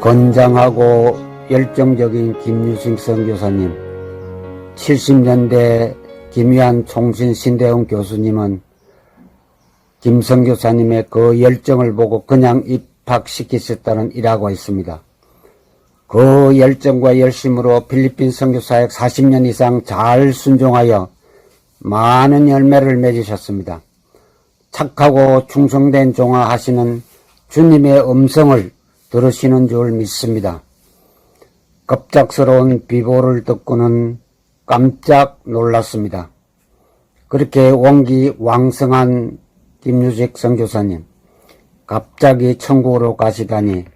건장하고 열정적인 김유승 선교사님, 70년대 김위한 총신 신대웅 교수님은 김 선교사님의 그 열정을 보고 그냥 입학시키셨다는 일하고 있습니다. 그 열정과 열심으로 필리핀 선교사역 40년 이상 잘 순종하여 많은 열매를 맺으셨습니다. 착하고 충성된 종아 하시는 주님의 음성을 들으시는 줄 믿습니다. 급작스러운 비보를 듣고는 깜짝 놀랐습니다. 그렇게 원기 왕성한 김유식 선교사님, 갑자기 천국으로 가시다니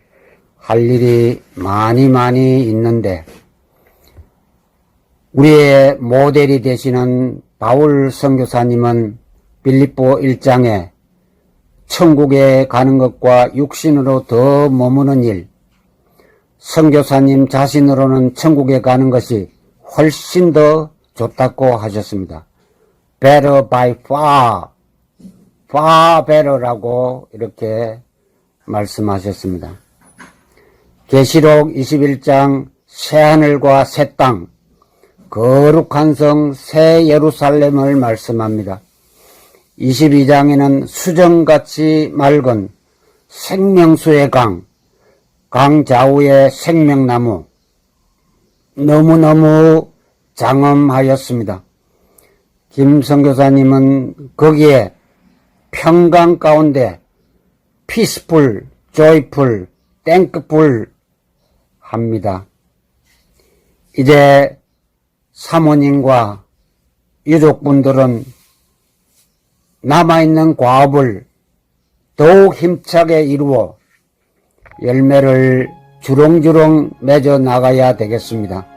할 일이 많이 많이 있는데 우리의 모델이 되시는 바울 선교사님은 빌립보 1장에 천국에 가는 것과 육신으로 더 머무는 일, 선교사님 자신으로는 천국에 가는 것이 훨씬 더 좋다고 하셨습니다. better by far, far better라고 이렇게 말씀하셨습니다. 계시록 21장 새하늘과 새 땅, 거룩한 성 새 예루살렘을 말씀합니다. 22장에는 수정같이 맑은 생명수의 강, 강 좌우의 생명나무, 너무너무 장엄하였습니다. 김 선교사님은 거기에 평강 가운데 피스풀, 조이풀, 땡크풀 합니다. 이제 사모님과 유족분들은 남아있는 과업을 더욱 힘차게 이루어 열매를 주렁주렁 맺어 나가야 되겠습니다.